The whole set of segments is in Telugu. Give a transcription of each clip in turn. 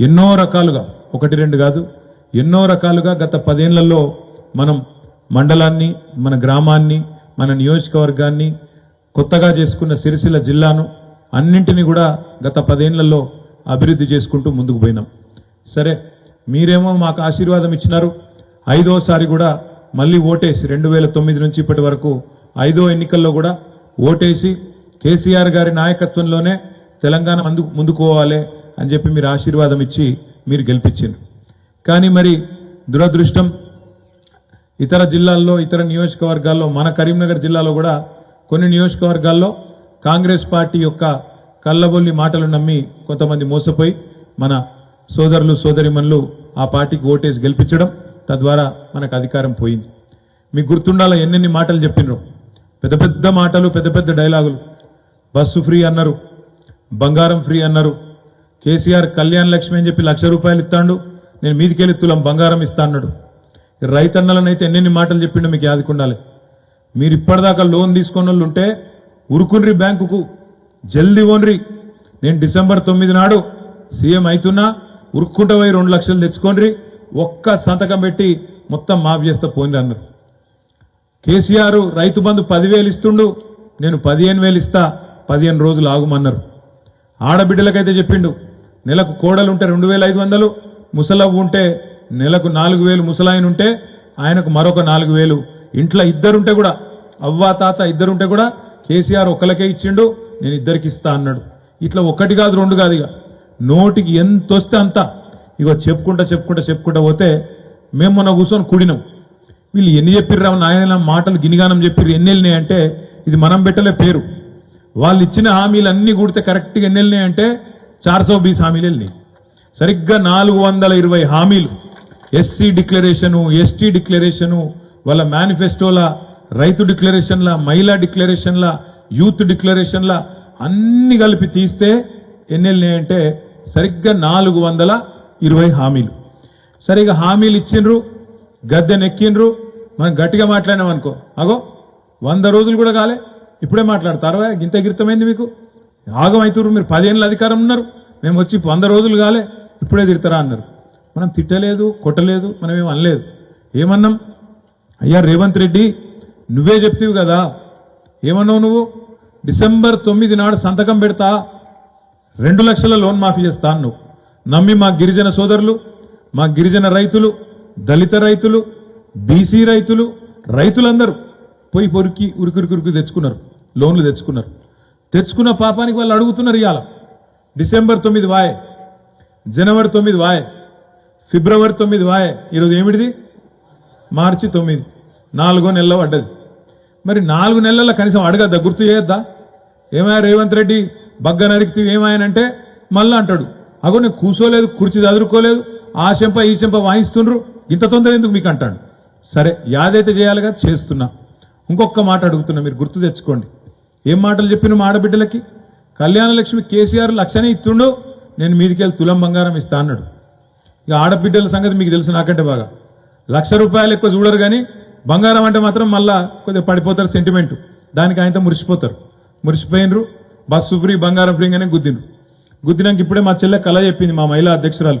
ఎన్నో రకాలుగా ఒకటి రెండు కాదు ఎన్నో రకాలుగా గత పదేళ్ళలో మనం మండలాన్ని మన గ్రామాన్ని మన నియోజకవర్గాన్ని కొత్తగా చేసుకున్న సిరిసిల్ల జిల్లాను అన్నింటినీ కూడా గత పదేళ్ళలో అభివృద్ధి చేసుకుంటూ ముందుకు పోయినాం. సరే మీరేమో మాకు ఆశీర్వాదం ఇచ్చినారు. ఐదోసారి కూడా మళ్ళీ ఓటేసి రెండు వేల తొమ్మిది నుంచి ఇప్పటి వరకు ఐదో ఎన్నికల్లో కూడా ఓటేసి కేసీఆర్ గారి నాయకత్వంలోనే తెలంగాణ ముందుకు పోవాలి. అని చెప్పి మీరు ఆశీర్వాదం ఇచ్చి మీరు గెలిపించారు కానీ మరి దురదృష్టం ఇతర జిల్లాల్లో ఇతర నియోజకవర్గాల్లో మన కరీంనగర్ జిల్లాలో కూడా కొన్ని నియోజకవర్గాల్లో కాంగ్రెస్ పార్టీ యొక్క కళ్ళబొల్లి మాటలు నమ్మి కొంతమంది మోసపోయి మన సోదరులు సోదరిమన్లు ఆ పార్టీకి ఓటేసి గెలిపించడం తద్వారా మనకు అధికారం పోయింది. మీకు గుర్తుండాల ఎన్నెన్ని మాటలు చెప్పినరు? పెద్ద పెద్ద మాటలు పెద్ద పెద్ద డైలాగులు. బస్సు ఫ్రీ అన్నారు బంగారం ఫ్రీ అన్నారు కేసీఆర్ కళ్యాణ్ లక్ష్మి అని చెప్పి లక్ష రూపాయలు ఇస్తాడు. నేను మీదికెళ్ళి తులం బంగారం ఇస్తా అన్నాడు రైతన్నలనైతే ఎన్నెన్ని మాటలు చెప్పిండో మీకు యాదుకుండాలి. మీరు ఇప్పటిదాకా లోన్ తీసుకున్న వాళ్ళు ఉంటే ఉరుకున్రి బ్యాంకుకు జల్దీ ఓన్రి నేను డిసెంబర్ తొమ్మిది నాడు సీఎం అవుతున్నా ఉరుక్కుంట పోయి రెండు లక్షలు తెచ్చుకోండి ఒక్క సంతకం పెట్టి మొత్తం మాఫ్ చేస్తా పోయింది అన్నారు. కేసీఆర్ రైతు బంధు పదివేలు ఇస్తుండు. నేను పదిహేను వేలు ఇస్తా పదిహేను రోజులు ఆగుమన్నారు. ఆడబిడ్డలకైతే చెప్పిండు నెలకు కోడలు ఉంటే రెండు వేల ఐదు వందలు ముసలవ్వు ఉంటే నెలకు నాలుగు వేలు ముసలాయన ఉంటే ఆయనకు మరొక నాలుగు వేలు. ఇంట్లో ఇద్దరుంటే కూడా అవ్వ తాత ఇద్దరుంటే కూడా కేసీఆర్ ఒక్కలకే ఇచ్చిండు నేను ఇద్దరికి ఇస్తా అన్నాడు. ఇట్లా ఒకటి కాదు రెండు కాదు ఇక. నోటికి ఎంత వస్తే అంత. ఇగో చెప్పుకుంటా చెప్పుకుంటా చెప్పుకుంటా పోతే మేము మొన్న కూర్చొని కూడినాం. వీళ్ళు ఎన్ని చెప్పిర్రా నాయన మాటలు గినిగానం చెప్పిర్రు ఎన్ని వెళ్ళినాయి అంటే ఇది మనం పెట్టలే పేరు. వాళ్ళు ఇచ్చిన హామీలు అన్ని కూడితే కరెక్ట్గా ఎన్ని వెళ్ళినాయి అంటే చార్ సో బీస్ హామీలు వెళ్ళినాయి. సరిగ్గా నాలుగు వందల ఇరవై హామీలు ఎస్సీ డిక్లరేషను ఎస్టీ డిక్లరేషను వాళ్ళ మేనిఫెస్టోల రైతు డిక్లరేషన్ల మహిళా డిక్లరేషన్ల యూత్ డిక్లరేషన్ల అన్ని కలిపి తీస్తే ఎన్ని అంటే సరిగ్గా నాలుగు వందల ఇరవై హామీలు. సరిగా హామీలు ఇచ్చిండ్రు గద్దె నెక్కిండ్రు మనం గట్టిగా మాట్లాడినాం అనుకో. అగో వంద రోజులు కూడా కాలే ఇప్పుడే మాట్లాడతారు గింత గిరితమైంది మీకు. ఆగం అవుతున్నారు మీరు పదిహేనుల అధికారం ఉన్నారు. మేము వచ్చి వంద రోజులు కాలే ఇప్పుడే తిడతారా అన్నారు. మనం తిట్టలేదు కొట్టలేదు మనం ఏం అనలేదు. ఏమన్నాం? అయ్యా రేవంత్ రెడ్డి నువ్వే చెప్తివి కదా. ఏమన్నావు నువ్వు? డిసెంబర్ తొమ్మిది నాడు సంతకం పెడతా రెండు లక్షల లోన్ మాఫీ చేస్తాను నువ్వు నమ్మి మా గిరిజన సోదరులు మా గిరిజన రైతులు దళిత రైతులు బీసీ రైతులు రైతులందరూ పోయి పొరికి ఉరికురికురికి తెచ్చుకున్నారు. లోన్లు తెచ్చుకున్నారు. తెచ్చుకున్న పాపానికి వాళ్ళు అడుగుతున్నారు ఇవాళ డిసెంబర్ తొమ్మిది వాయ్ జనవరి తొమ్మిది వాయ్ ఫిబ్రవరి తొమ్మిది వాయ్ ఈరోజు ఏమిటిది? మార్చి తొమ్మిది. నాలుగో నెలలో పడ్డది మరి నాలుగు నెలల కనీసం అడగద్దా? గుర్తు చేయొద్దా? ఏమయ్యా రేవంత్ రెడ్డి బగ్గ నరికితే ఏమాయనంటే మళ్ళా అంటాడు. అగో నేను కూర్చోలేదు కుర్చీ చదురుకోలేదు ఆ చెంప ఈ చెంప వాయిస్తుండ్రు. ఇంత తొందర ఎందుకు మీకు అంటాడు? సరే యాదైతే చేయాలిగా? చేస్తున్నా. ఇంకొక మాట అడుగుతున్నా మీరు గుర్తు తెచ్చుకోండి. ఏం మాటలు చెప్పిన మా ఆడబిడ్డలకి? కళ్యాణలక్ష్మి కేసీఆర్ లక్షనే ఇస్తుండు నేను మీదికెళ్ళి తులం బంగారం ఇస్తా అన్నాడు. ఇక ఆడబిడ్డల సంగతి మీకు తెలుసు నాకంటే బాగా. లక్ష రూపాయలు ఎక్కువ చూడరు కానీ బంగారం అంటే మాత్రం మళ్ళా కొద్దిగా పడిపోతారు సెంటిమెంట్ దానికి ఆయనతో మురిసిపోతారు. మురిసిపోయినరు బస్సు ఫ్రీ బంగారం ఫ్రీ గానే గుద్దిండ్రు. గుద్దినాక ఇప్పుడే మా చెల్లె కళ చెప్పింది మా మహిళా అధ్యక్షురాలు.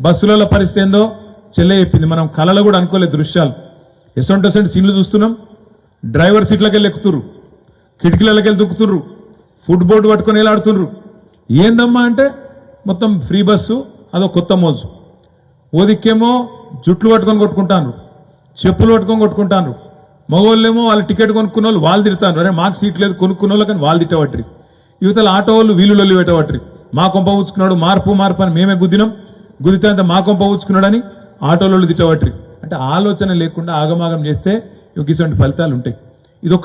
బస్సులలో పరిస్థితి ఏందో చెల్లె చెప్పింది. మనం కళలో కూడా అనుకోలేదు దృశ్యాలు. ఎసొంటి సీన్లు చూస్తున్నాం. డ్రైవర్ సీట్లకి వెళ్ళి ఎక్కుతుర్రు దుక్కుతుర్రు. ఫుడ్ బోర్డు పట్టుకొని వెళ్ళాడుతుర్రు ఏందమ్మా అంటే మొత్తం ఫ్రీ బస్సు అదో కొత్త మోజు. ఓదిక్కేమో జుట్లు పట్టుకొని కొట్టుకుంటాను చెప్పులు పట్టుకొని కొట్టుకుంటాను మగవాళ్ళేమో వాళ్ళ టికెట్ కొనుక్కున్న వాళ్ళు వాళ్ళు తిడతాను అరే మాకు సీట్ లేదు కొనుక్కున్న వాళ్ళు కానీ వాళ్ళు తిట్టవట్రి యువతల ఆటో వాళ్ళు వీళ్ళు లొల్లి పెట్టవట్రి మా కొంప ఊచుకున్నాడు మార్పు మార్పు అని మేమే గుద్దినాం. గుద్దితే మా కొంప ఊచుకున్నాడని ఆటోలలో తిట్టవట్రి అంటే ఆలోచన లేకుండా ఆగమాగం చేస్తే ఇటువంటి ఫలితాలు ఉంటాయి